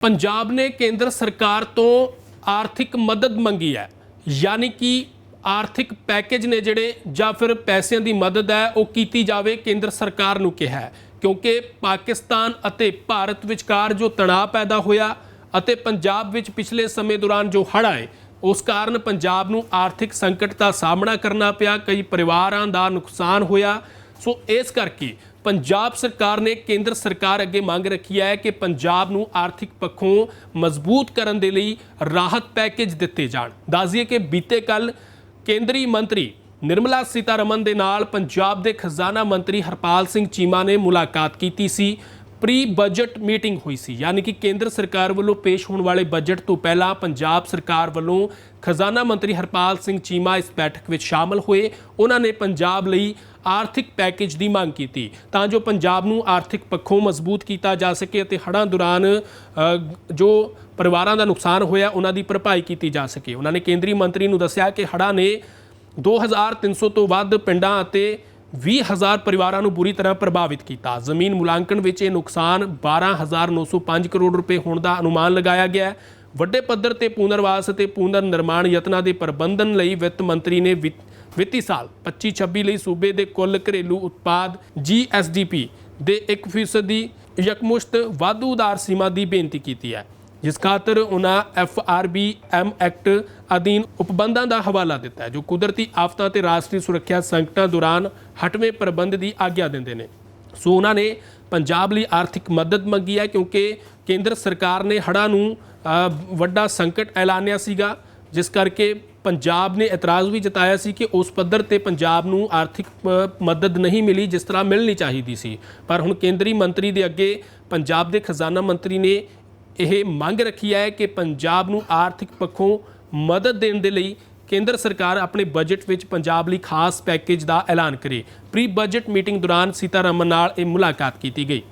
ਪੰਜਾਬ ਨੇ ਕੇਂਦਰ ਸਰਕਾਰ ਤੋਂ ਆਰਥਿਕ ਮਦਦ ਮੰਗੀ ਹੈ। ਯਾਨੀ ਕਿ ਆਰਥਿਕ ਪੈਕੇਜ ਨੇ ਜਿਹੜੇ ਜਾਂ ਫਿਰ ਪੈਸਿਆਂ ਦੀ ਮਦਦ ਹੈ, ਉਹ ਕੀਤੀ ਜਾਵੇ, ਕੇਂਦਰ ਸਰਕਾਰ ਨੂੰ ਕਿਹਾ ਹੈ। ਕਿਉਂਕਿ ਪਾਕਿਸਤਾਨ ਅਤੇ ਭਾਰਤ ਵਿਚਕਾਰ ਜੋ ਤਣਾਅ ਪੈਦਾ ਹੋਇਆ ਅਤੇ ਪੰਜਾਬ ਵਿੱਚ ਪਿਛਲੇ ਸਮੇਂ ਦੌਰਾਨ ਜੋ ਹੜ੍ਹ ਆਏ, ਉਸ ਕਾਰਨ ਪੰਜਾਬ ਨੂੰ ਆਰਥਿਕ ਸੰਕਟ ਦਾ ਸਾਹਮਣਾ ਕਰਨਾ ਪਿਆ। ਕਈ ਪਰਿਵਾਰਾਂ ਦਾ ਨੁਕਸਾਨ ਹੋਇਆ ਸੋ ਇਸ ਕਰਕੇ ਪੰਜਾਬ ਸਰਕਾਰ ਨੇ ਕੇਂਦਰ ਸਰਕਾਰ ਅੱਗੇ ਮੰਗ ਰੱਖੀ ਹੈ ਕਿ ਪੰਜਾਬ ਨੂੰ ਆਰਥਿਕ ਪੱਖੋਂ ਮਜ਼ਬੂਤ ਕਰਨ ਦੇ ਲਈ ਰਾਹਤ ਪੈਕੇਜ ਦਿੱਤੇ ਜਾਣ। ਦੱਸਦੀਏ ਕਿ ਬੀਤੇ ਕੱਲ ਕੇਂਦਰੀ ਮੰਤਰੀ ਨਿਰਮਲਾ ਸੀਤਾਰਮਨ ਦੇ ਨਾਲ ਪੰਜਾਬ ਦੇ ਖਜ਼ਾਨਾ ਮੰਤਰੀ ਹਰਪਾਲ ਸਿੰਘ ਚੀਮਾ ਨੇ ਮੁਲਾਕਾਤ ਕੀਤੀ ਸੀ। ਪ੍ਰੀ ਬਜਟ ਮੀਟਿੰਗ ਹੋਈ ਸੀ, ਯਾਨੀ ਕਿ ਕੇਂਦਰ ਸਰਕਾਰ ਵੱਲੋਂ ਪੇਸ਼ ਹੋਣ ਵਾਲੇ ਬਜਟ ਤੋਂ ਪਹਿਲਾਂ ਪੰਜਾਬ ਸਰਕਾਰ ਵੱਲੋਂ ਖਜ਼ਾਨਾ ਮੰਤਰੀ ਹਰਪਾਲ ਸਿੰਘ ਚੀਮਾ ਇਸ ਬੈਠਕ ਵਿੱਚ ਸ਼ਾਮਲ ਹੋਏ। ਉਹਨਾਂ ਨੇ ਪੰਜਾਬ ਲਈ ਆਰਥਿਕ ਪੈਕੇਜ ਦੀ ਮੰਗ ਕੀਤੀ ਤਾਂ ਜੋ ਪੰਜਾਬ ਨੂੰ ਆਰਥਿਕ ਪੱਖੋਂ ਮਜ਼ਬੂਤ ਕੀਤਾ ਜਾ ਸਕੇ ਅਤੇ ਹੜ੍ਹਾਂ ਦੌਰਾਨ ਜੋ ਪਰਿਵਾਰਾਂ ਦਾ ਨੁਕਸਾਨ ਹੋਇਆ, ਉਹਨਾਂ ਦੀ ਭਰਪਾਈ ਕੀਤੀ ਜਾ ਸਕੇ। ਉਹਨਾਂ ਨੇ ਕੇਂਦਰੀ ਮੰਤਰੀ ਨੂੰ ਦੱਸਿਆ ਕਿ ਹੜ੍ਹਾਂ ਨੇ 2300 ਤੋਂ ਵੱਧ ਪਿੰਡਾਂ ਅਤੇ 20000 ਪਰਿਵਾਰਾਂ ਨੂੰ ਬੁਰੀ ਤਰ੍ਹਾਂ ਪ੍ਰਭਾਵਿਤ ਕੀਤਾ। ਜ਼ਮੀਨ ਮੁਲਾਂਕਣ ਵਿੱਚ ਇਹ ਨੁਕਸਾਨ 12905 ਕਰੋੜ ਰੁਪਏ ਹੋਣ ਦਾ ਅਨੁਮਾਨ ਲਗਾਇਆ ਗਿਆ ਹੈ। ਵੱਡੇ ਪੱਧਰ ਤੇ ਪੁਨਰਵਾਸ ਅਤੇ ਪੁਨਰ ਨਿਰਮਾਣ ਯਤਨਾਂ ਦੇ ਪ੍ਰਬੰਧਨ ਲਈ ਵਿੱਤ ਮੰਤਰੀ ਨੇ ਵਿੱਤੀ ਸਾਲ 25-26 ਲਈ ਸੂਬੇ ਦੇ ਕੁੱਲ ਘਰੇਲੂ ਉਤਪਾਦ GSDP ਦੇ 1% ਦੀ ਯਕਮੁਸ਼ਤ ਵਾਧੂ ਉਧਾਰ ਸੀਮਾ ਦੀ ਬੇਨਤੀ ਕੀਤੀ ਹੈ। ਜਿਸ ਖਾਤਰ ਉਹਨਾਂ ਐਫਆਰਬੀਐਮ ਐਕਟ ਅਧੀਨ ਉਪਬੰਧਾਂ ਦਾ ਹਵਾਲਾ ਦਿੱਤਾ ਹੈ, ਜੋ ਕੁਦਰਤੀ ਆਫਤਾਂ ਤੇ ਰਾਸ਼ਟਰੀ ਸੁਰੱਖਿਆ ਸੰਕਟਾਂ ਦੌਰਾਨ ਹਟਵੇਂ ਪ੍ਰਬੰਧ ਦੀ ਆਗਿਆ ਦਿੰਦੇ ਨੇ। ਸੋ ਉਹਨਾਂ ਨੇ ਪੰਜਾਬ ਲਈ ਆਰਥਿਕ ਮਦਦ ਮੰਗੀ ਹੈ, ਕਿਉਂਕਿ ਕੇਂਦਰ ਸਰਕਾਰ ਨੇ ਹੜ੍ਹਾਂ ਨੂੰ ਵੱਡਾ ਸੰਕਟ ਐਲਾਨਿਆ ਸੀਗਾ, ਜਿਸ ਕਰਕੇ ਪੰਜਾਬ ਨੇ ਇਤਰਾਜ਼ ਵੀ ਜਤਾਇਆ ਸੀ ਕਿ ਉਸ ਪੱਧਰ ਤੇ ਪੰਜਾਬ ਨੂੰ ਆਰਥਿਕ ਮਦਦ ਨਹੀਂ ਮਿਲੀ, ਜਿਸ ਤਰ੍ਹਾਂ ਮਿਲਣੀ ਚਾਹੀਦੀ ਸੀ। ਪਰ ਹੁਣ ਕੇਂਦਰੀ ਮੰਤਰੀ ਦੇ ਅੱਗੇ ਪੰਜਾਬ ਦੇ ਖਜ਼ਾਨਾ ਮੰਤਰੀ ਨੇ ਇਹ ਮੰਗ ਰੱਖੀ ਹੈ ਕਿ ਪੰਜਾਬ ਨੂੰ ਆਰਥਿਕ ਪੱਖੋਂ ਮਦਦ ਦੇਣ ਦੇ ਲਈ ਕੇਂਦਰ ਸਰਕਾਰ ਆਪਣੇ ਬਜਟ ਵਿੱਚ ਪੰਜਾਬ ਲਈ ਖਾਸ ਪੈਕੇਜ ਦਾ ਐਲਾਨ ਕਰੇ। ਪ੍ਰੀ ਬਜਟ ਮੀਟਿੰਗ ਦੌਰਾਨ ਸੀਤਾਰਮਨ ਨਾਲ ਇਹ ਮੁਲਾਕਾਤ ਕੀਤੀ ਗਈ।